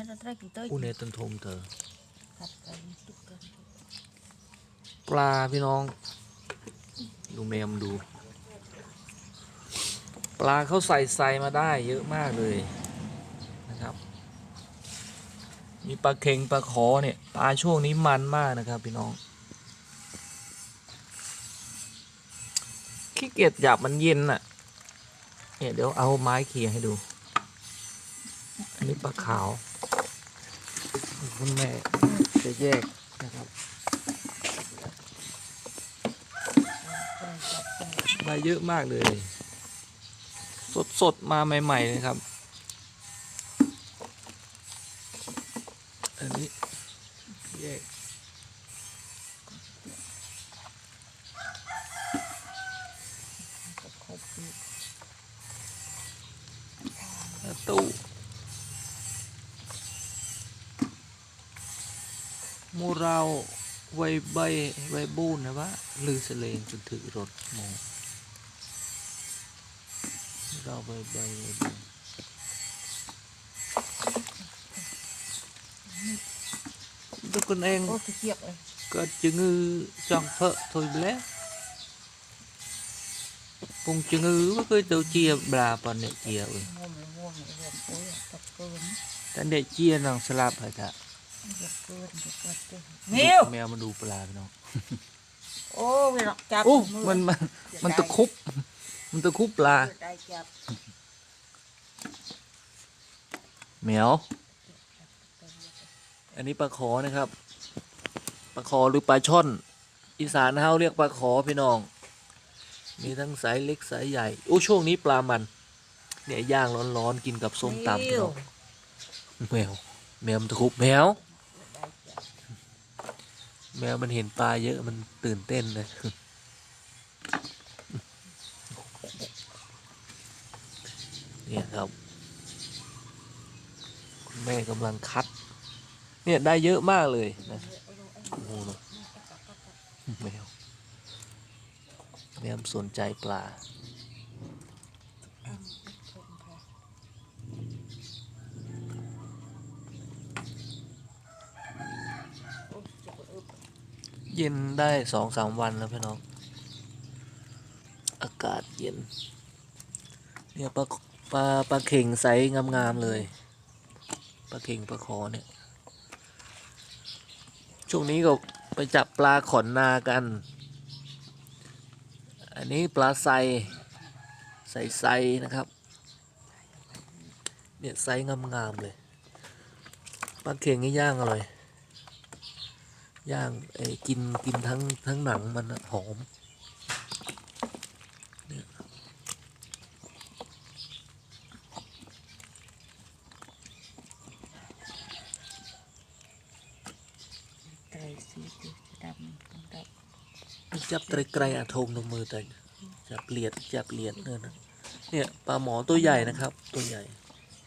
มันจะได้กินเต้ยอุเนตันทมเธอกัดกันตุกกันปลาพี่น้อง ดูแมมดู ปลาเขาใส่ใส่มาได้เยอะมากเลยนะครับ มีปลาเค็งปลาขอเนี่ยปลาช่วงนี้มันมากนะครับ พี่น้องขี้เกียจหยับมันเย็นน่ะเนี่ยเดี๋ยวเอาไม้เขี่ยให้ดู อันนี้ปลาขาว คุณแม่จะแยกนะครับมาเยอะมากเลย สดสดๆมาใหม่ ๆ เลยครับ อันนี้แยกแล้วตู้ห มูเราไวใบไวบูนนะวะลือเสลงจนถึงรถหมอเราใบใบไวบูนทุกคนเองโอ้ขี้เกียจเลยก็ chứng ngư chọn phợ thôi blé cùng chứng ngư với cái đầu chia bà còn để chia ơi ง่วงเลยง่วงเลยง่วงโอ้ยตกเกิน ta để chia nàng slap phải ta อย่า เกินอย่าเกินเกินมิว mèo mà đủ bà nó โอ้เวลาจับมือ mình mình mình tự khúc mình tự khúc là ได้จับ mèo อันนี้ปลาขอนะครับ ปลาขอหรือปลาช่อน อีสานเฮาเรียกปลาขอพี่น้อง มีทั้งสายเล็กสายใหญ่ โอ้ช่วงนี้ปลามัน เนี่ยย่างร้อนๆกินกับส้มตำพี่น้องแมวแมวมันตะคุบแมว แมวมันเห็นปลาเยอะมันตื่นเต้นเลยเนี่ยครับ คุณแม่กำลังคัด เนี่ยได้เยอะมากเลยนะโอ้โหแมวแมวสนใจปลา อ้าวชมค่ะ โอ้ยจะเอิบ เย็นได้สองสามวันแล้วพี่น้อง อากาศเย็น เนี่ยปลาปลาปลาเข่งไซส์งามๆเลยปลาเข่งปลาคอเนี่ย ช่วงนี้ก็ไปจับปลาขอนนากัน อันนี้ปลาไซใส่ไซนะครับ เนี่ยไซส์งามๆเลยปลาเข่งนี่ย่างอร่อย ย่างไอ้กินกินทั้งทั้งหนังมันอะหอมเนี่ยไตรสีติดำต้องได้จับไกลๆอะโทมตรงมือแต่จับเหลียดจับเหลียดเนี่ยนะเนี่ยปลาหมอตัวใหญ่นะครับ ตัวใหญ่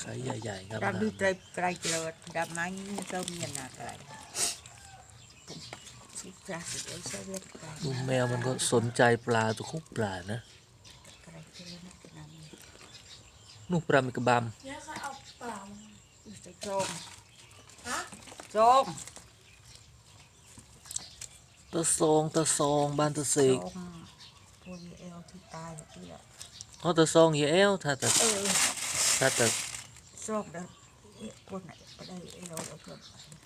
ไซส์ใหญ่ๆครับดำดูไตรไตรเจริญดำไม้นี่ก็มีหนาไตร สิจ้าสิเอ้ยเสวียนไตรดูแมวมันก็สนใจปลาตัวคุกปลานะไตรเจริญนักนำนูกปลามิกระบามเนี่ยใครเอาปลามาอุ้ยจะโจมฮะโจมตะซองตะซองบ้านตะเสโจกมพวกนี้เอลที่ตายแบบนี้แหละอ๋อตะซองเหี้ยเอวถ้าแต่เออถ้าแต่โจมเด้อเอ๊ะคนไหนไปได้เอลเอาเพิ่มไปเอโมก็เ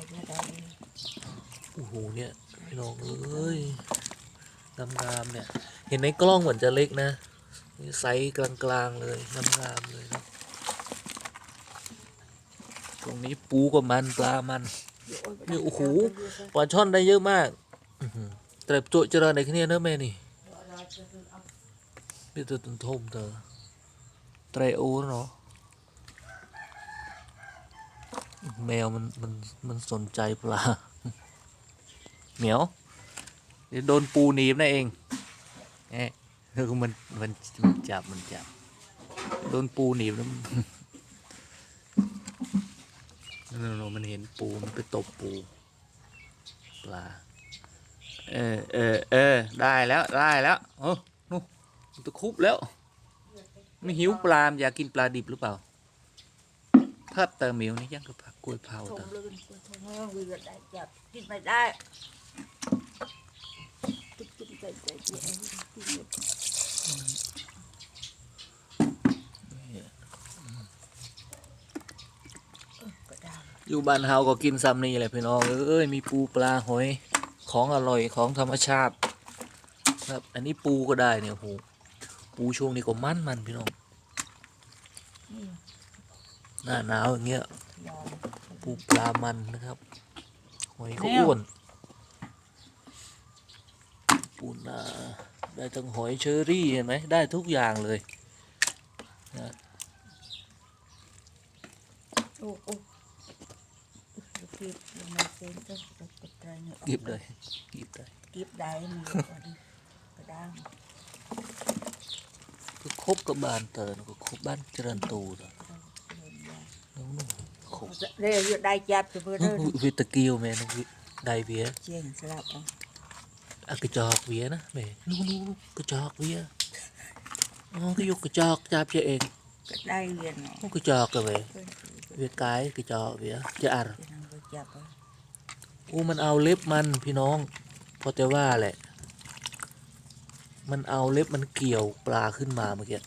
อกามัดโอ้ตัวเอาวเองไอ้ที่หนูสเรกิสเรอูรู้ไหมนะอุ้ยโอ้ยไอ้เครื่องงไทยหนูบิดนูโอ้ยตัวใดกันทงเก็บจับน้ำจกได้ได้ก็ได้โอ้โหเนี่ยพี่น้องเอ้ยงามๆเนี่ย เห็นในกล้องเหมือนจะเล็กนะไซส์กลางๆเลยงามๆเลยนะตรงนี้ปูกับมันปลามันนี่โอ้โหปลาช่อนได้เยอะมากแต่โจเจริญในที่นี้เนอะแม่นี่นี่ตัวตุนทมเธอไตรโอเนาะ แมวมันมันมันสนใจปลา เหมียว เดี๋ยวโดนปูหนีบนะเองเอ๊ะคือมันมันมันจับมันจับ โดนปูหนีบแล้วมันนั่นๆมันเห็นปูมันไปตบปู ปลา เออเออเออได้แล้วได้แล้วโอ้นู่นมันตะครุบแล้ว ไม่หิวปลามนอยากกินปลาดิบหรือเปล่า ถ้าเติมเหมียวนี่ยังกับผักกล้วยเผาทติงมลื่นทงเมืองวิวได้จับกินไม่ได้กินกินใจใจเย็นกินหมดเออก็ได้อยู่บ้านเฮาก็กินซ้ำนี่แหละพี่น้องเอ้ยมีปูปลาหอยของอร่อยของธรรมชาติ ครับ อันนี้ปูก็ได้เนี่ยโอ้โหปูช่วงนี้ก็มันมันพี่น้อง นี่ หน้าหนาวอย่างเงี้ยยอมปูปลามันนะครับหอยก็อ้วนปูนาได้ทั้งหอยเชอรี่เห็นไหมได้ทุกอย่างเลยนะโอ้โอ้กิบยังไม่เซ็นก็จะกดใจเนี่ยกิบเลยกิบได้กิบได้มีก็ดีก็ได้ก็ครบกับบานเตอร์ก็ครบบ้านเจริญตูเนอะนู่นๆครบ เรียกได้จับจะเพื่อเดินวิตากิวแม่นวิได้เวียเจียงสลับเอาอะกระจอกเวียนะแม่นู่นนู่นกระจอกเวียอ๋อก็ยกกระจอกจับเจาเองก็ได้เวียนเนาะโอ้กระจอกกันเว้ยเพื่อนเวียกายกระจอกเวียจะอัดจะนั่งไปจับเอาโอ้มันเอาเล็บมันพี่น้องพอแต่ว่าแหละ มันเอาเล็บมันเกี่ยวปลาขึ้นมาเมื่อกี้